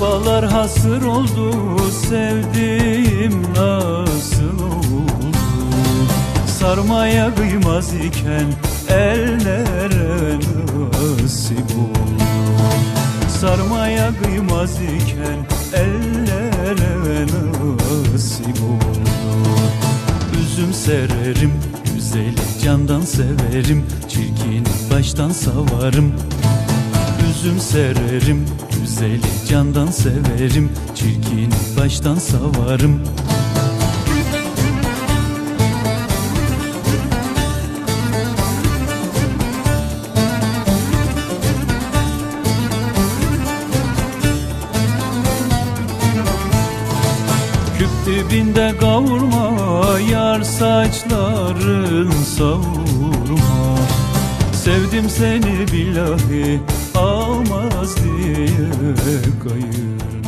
Yıllar hasır oldu sevdiğim nasıl oldu? Sarmaya kıymaz iken ellere nasip oldu? Sarmaya kıymaz iken ellere nasip oldu? Üzüm sererim güzeli candan severim Çirkini baştan savarım. Üzüm sererim güzeli candan severim Çirkini baştan savarım. Küp dibinde kavurma Yar saçların savurma. Sevdim seni billahi Almaz diye kayır